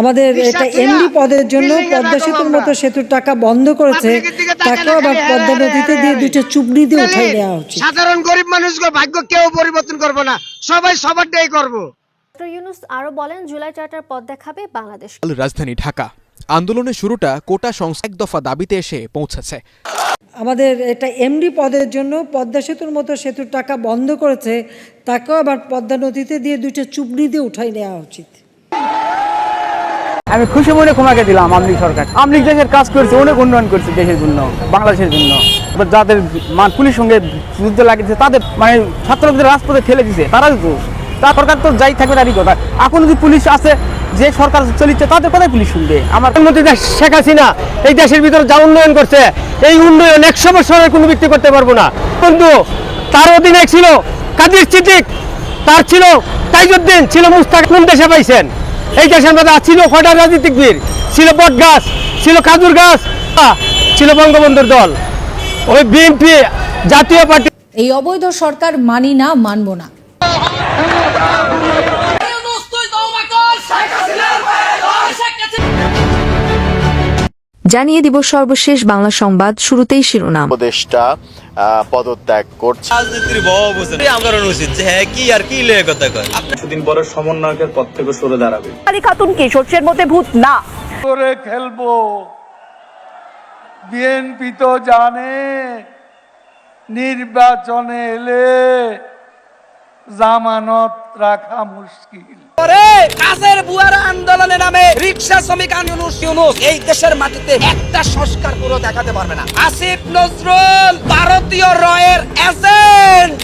আমাদের এটা এমডি পদের জন্য পদ্মা সেতুর মতো সেতুর টাকা বন্ধ করেছে তাকেও আবার পদ্মা হ্যাঁ, নদীতে হ্যাঁ, দিয়ে হ্যাঁ। দুটো চুবড়ি দিয়ে উঠাই নেওয়া উচিত সাধারণ গরিব মানুষগুলো ভাগ্য কেউ পরিবর্তন করব না। সবাই সবারটাই করব। ডক্টর ইউনুস আরও বলেন জুলাই চার্টার পথ দেখাবে বাংলাদেশ। রাজধানী ঢাকা। আন্দোলনের শুরুটা কোটা সংস্থা এক দফা দাবিতে এসে পৌঁছেছে। আমাদের এটা এমডি পদের জন্য পদ্মা সেতুর মতো সেতুর টাকা বন্ধ করেছে তাকেও আবার পদ্মা নদীতে দিয়ে দুটো চুবড়ি দিয়ে উঠাই নেওয়া উচিত। আমি খুশি মনে ক্ষমাকে দিলাম আমলিগ সরকার। আমলিগ দেশের কাজ করেছে, অনেক উন্নয়ন করছে দেশের জন্য, বাংলাদেশের জন্য। এবার যাদের মান পুলিশ সঙ্গে যুদ্ধ লাগিয়েছে, তাদের মানে ছাত্রদের রাজপথে ঠেলে দিছে তারা তো তা সরকার তো যাই থাকবে তারই কথা। এখন যদি পুলিশ আছে যে সরকার চলিচ্ছে, তাদের কথাই পুলিশ শুনবে। আমার প্রধানমন্ত্রী শেখ হাসিনা এই দেশের ভিতরে যা উন্নয়ন করছে, এই উন্নয়ন একশো বছরের কোনো ব্যক্তি করতে পারব না। কিন্তু তার অধীনে ছিল কাদির সিদ্দিক, তার ছিল তাইজুদ্দিন, ছিল মুস্তাক কোন দেশে পাইছেন? এই দেশের মধ্যে ছিল কয়টা রাজনৈতিক বীর ছিল বট গাছ ছিল খাজুর গাছ ছিল বঙ্গবন্ধুর দল। ওই বিএনপি জাতীয় পার্টি এই অবৈধ সরকার মানি না, মানব না। জানিয়ে দিব সর্বশেষ বাংলা সংবাদ শুরুতেই শিরোনাম। উপদেষ্টা পদত্যাগ করছে। রাজনীতির উচিত যে হ্যাঁ কি আর কি লেগে কথা কয়? দিন পরে সমন্বয়কের পদ থেকে সরে দাঁড়াবে। আলী খাতুন কি সর্ষের মধ্যে ভূত? না। করে খেলব। বিএনপি তো জানে নির্বাচনে এলে জামানত রাখা মুশকিল। আন্দোলনের নামে রিক্সা শ্রমিক ইউনুস ইউনুস এই দেশের মাটিতে একটা সংস্কার পুরো দেখাতে পারবে না। আসিফ নজরুল, ভারতীয় রয়ের এজেন্ট